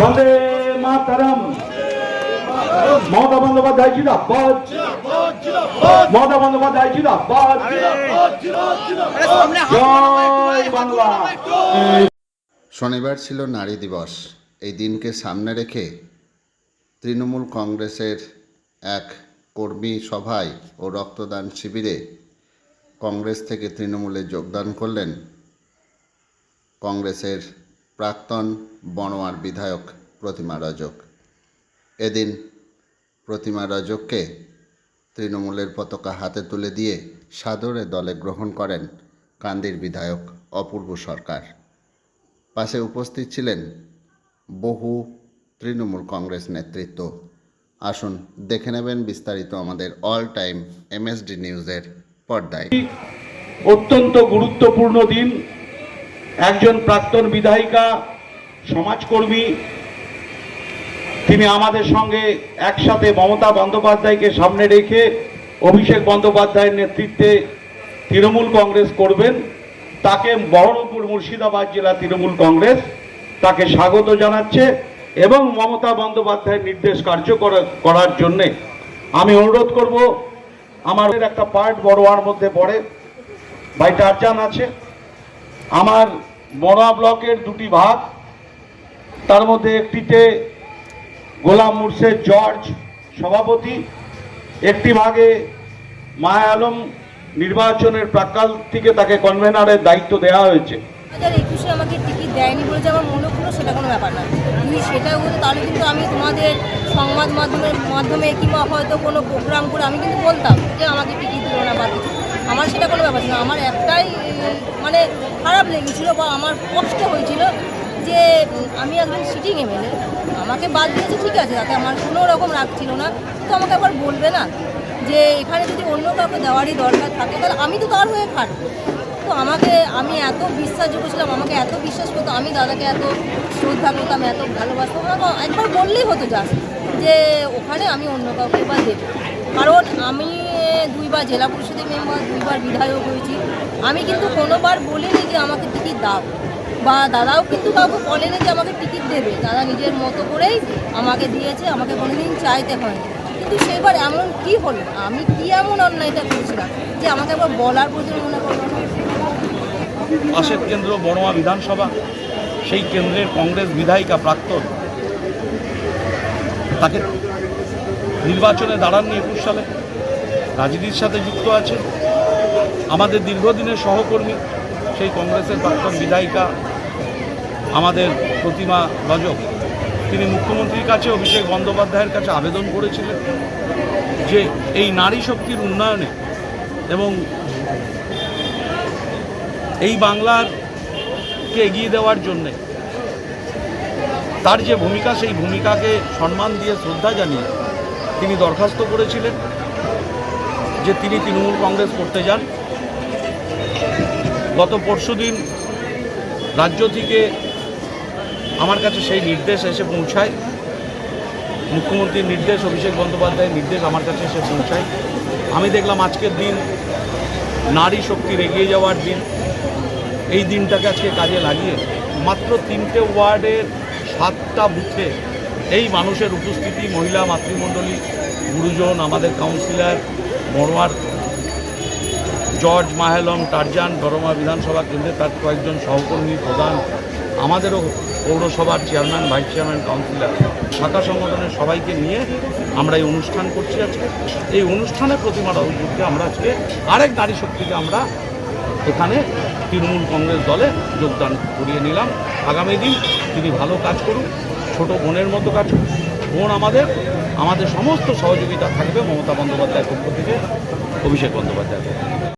বন্দে মাতারাম। মমতা বন্দ্যোপাধ্যায় জিন্দাবাদ। মমতা বন্দ্যোপাধ্যায় বাংলা। শনিবার ছিল নারী দিবস। এই দিনকে সামনে রেখে তৃণমূল কংগ্রেসের এক কর্মী সভায় ও রক্তদান শিবিরে কংগ্রেস থেকে তৃণমূলে যোগদান করলেন কংগ্রেসের প্রাক্তন বনোয়ার বিধায়ক প্রতিমা রজক। এদিন প্রতিমা রজককে তৃণমূলের পতাকা হাতে তুলে দিয়ে সাদরে দলে গ্রহণ করেন কান্দির বিধায়ক অপূর্ব সরকার। পাশে উপস্থিত ছিলেন বহু তৃণমূল কংগ্রেস নেতৃত্ব। আসুন দেখে নেবেন বিস্তারিত আমাদের অল টাইম এমএসডি নিউজের পর্দায়। অত্যন্ত গুরুত্বপূর্ণ দিন। একজন প্রাক্তন বিধায়িকা, সমাজকর্মী, তিনি আমাদের সঙ্গে একসাথে মমতা বন্দ্যোপাধ্যায়কে সামনে রেখে অভিষেক বন্দ্যোপাধ্যায়ের নেতৃত্বে তৃণমূল কংগ্রেস করবেন। তাকে বহরমপুর মুর্শিদাবাদ জেলা তৃণমূল কংগ্রেস তাকে স্বাগত জানাচ্ছে এবং মমতা বন্দ্যোপাধ্যায়ের নির্দেশ কার্যকর করার জন্যে আমি অনুরোধ করব, আমার একটা পার্ট বড়োয়ার মধ্যে পড়ে। ভাই টারজান আছে। আমার বড়া ব্লকের দুটি ভাগ, তার মধ্যে একটিতে গোলাম মুর্শেদ জর্জ সভাপতি, একটি ভাগে মায়া আলম নির্বাচনের প্রাক্কাল থেকে তাকে কনভেনারের দায়িত্ব দেওয়া হয়েছে। একুশে আমাকে টিকিট দেয়নি আমার মনে সেটা কোনো ব্যাপার না সেটা কিন্তু আমি তোমাদের সংবাদ মাধ্যমের মাধ্যমে হয়তো কোনো প্রোগ্রাম করে আমি কিন্তু বলতাম যে আমাকে টিকিট আমার সেটা কোনো ব্যাপার না। আমার একটাই লেগেছিল বা আমার কষ্ট হয়েছিল যে আমি একজন সিটিং এমএলএ আমাকে বাদ দিয়েছে, ঠিক আছে, তাতে আমার কোনো রকম রাগ ছিল না। তো আমাকে আবার বলবে না যে এখানে যদি অন্য কাউকে দেওয়ারই দরকার থাকে, তাহলে আমি তো তার হয়ে খাটবো। তো আমাকে, আমি এত বিশ্বাসযোগ্য ছিলাম, আমাকে এত বিশ্বাস করতো, আমি দাদাকে এত শ্রদ্ধা করতাম, এত ভালোবাসতাম। একবার বললেই হতো জাস্ট যে ওখানে আমি অন্য কাউকে বা দেবো কারণ আমি দুইবার জেলা পরিষদের মেম্বার, দুইবার বিধায়ক হয়েছি। আমি কিন্তু কোনোবার বলিনি যে আমাকে টিকিট দাও। বা দাদাও কিন্তু কাউকে বলেনি যে আমাকে টিকিট দেবে। দাদা নিজের মতো করেই আমাকে দিয়েছে, আমাকে কোনোদিন চাইতে হয়নি। কিন্তু সেবার এমন কি হলো? আমি কি এমন অন্যায়টা করেছিলাম যে আমাকে একবার বলার প্রয়োজন মনে করল পাশের কেন্দ্র বড়োয়া বিধানসভা, সেই কেন্দ্রের কংগ্রেস বিধায়িকা প্রাক্তন, তাকে নির্বাচনে দাঁড়াননি একুশ সালে। রাজনীতির সাথে যুক্ত আছে। আমাদের দীর্ঘদিনের সহকর্মী, সেই কংগ্রেসের প্রাক্তন বিধায়িকা, আমাদের প্রতিমা রজক। তিনি মুখ্যমন্ত্রীর কাছে অভিষেক বন্দ্যোপাধ্যায়ের কাছে আবেদন করেছিলেন যে এই নারী শক্তির উন্নয়নে এবং এই বাংলারকে এগিয়ে দেওয়ার জন্যে তার যে ভূমিকা, সেই ভূমিকাকে সম্মান দিয়ে শ্রদ্ধা জানিয়ে তিনি দরখাস্ত করেছিলেন যে তিনি তৃণমূল কংগ্রেস করতে যান। গত পরশুদিন রাজ্য থেকে আমার কাছে সেই নির্দেশ এসে পৌঁছায়। মুখ্যমন্ত্রীর নির্দেশ, অভিষেক বন্দ্যোপাধ্যায়ের নির্দেশ আমার কাছে এসে পৌঁছায়। আমি দেখলাম আজকের দিন নারী শক্তির এগিয়ে যাওয়ার দিন। এই দিনটাকে আজকে কাজে লাগিয়ে মাত্র তিনটে ওয়ার্ডের সাতটা বুথে এই মানুষের উপস্থিতি, মহিলা মাতৃমণ্ডলী, গুরুজন, আমাদের কাউন্সিলর মনোয়ার জর্জ মাহেলম টারজান বড়মা বিধানসভা কেন্দ্রে তার কয়েকজন সহকর্মী প্রধান, আমাদেরও পৌরসভার চেয়ারম্যান ভাইস চেয়ারম্যান কাউন্সিলর শাখা সংগঠনের সবাইকে নিয়ে আমরা এই অনুষ্ঠান করছি আজকে। এই অনুষ্ঠানে প্রতিমা রাউজুরকে আমরা আজকে আরেক নারী শক্তিকে আমরা এখানে তৃণমূল কংগ্রেস দলে যোগদান করিয়ে নিলাম। আগামী দিন তিনি ভালো কাজ করুন ছোট বোনের মতো কাজ করুন বোন আমাদের আমাদের সমস্ত সহযোগিতা থাকবে মমতা বন্দ্যোপাধ্যায়ের পক্ষ থেকে, অভিষেক বন্দ্যোপাধ্যায়ের পক্ষ থেকে।